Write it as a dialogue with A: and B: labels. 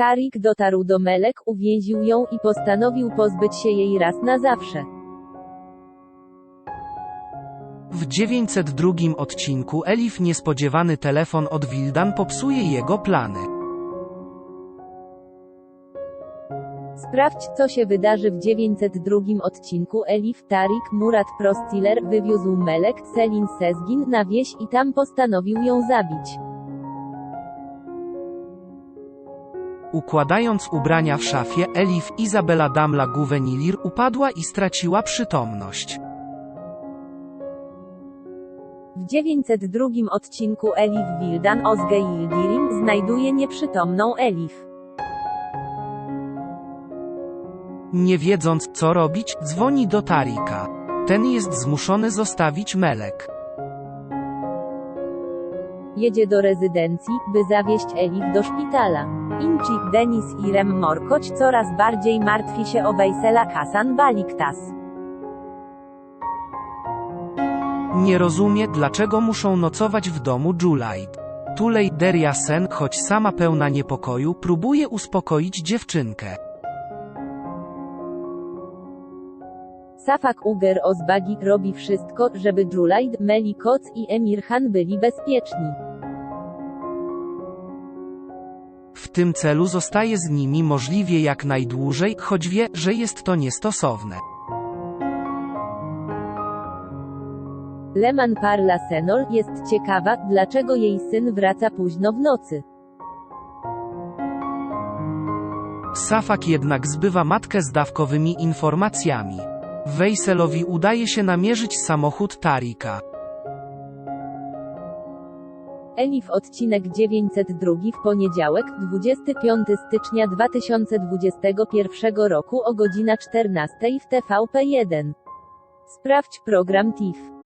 A: Tarik dotarł do Melek, uwięził ją i postanowił pozbyć się jej raz na zawsze.
B: W 902 odcinku Elif niespodziewany telefon od Wildan popsuje jego plany.
A: Sprawdź, co się wydarzy w 902 odcinku Elif Tarik Murat Prostiller wywiózł Melek Selin Sezgin na wieś i tam postanowił ją zabić.
B: Układając ubrania w szafie, Elif Izabela Damla Guvenilir upadła i straciła przytomność.
A: W 902 odcinku Elif Wildan Ozge Yildirim znajduje nieprzytomną Elif.
B: Nie wiedząc, co robić, dzwoni do Tarika. Ten jest zmuszony zostawić Melek.
A: Jedzie do rezydencji, by zawieźć Elif do szpitala. Inci, Denis i Rem Morkoć coraz bardziej martwi się o Weysela Hasan Baliktas.
B: Nie rozumie, dlaczego muszą nocować w domu Julaid. Tulej Deria Sen, choć sama pełna niepokoju, próbuje uspokoić dziewczynkę.
A: Safak Uger Ozbagi robi wszystko, żeby Julaid, Melikoc i Emirhan byli bezpieczni.
B: Tym celu zostaje z nimi możliwie jak najdłużej, choć wie, że jest to niestosowne.
A: Leman Parla Senol jest ciekawa, dlaczego jej syn wraca późno w nocy.
B: Safak jednak zbywa matkę z dawkowymi informacjami. Wejselowi udaje się namierzyć samochód Tarika.
A: Elif odcinek 902 w poniedziałek, 25 stycznia 2021 roku o godzina 14 w TVP1. Sprawdź program TIFF.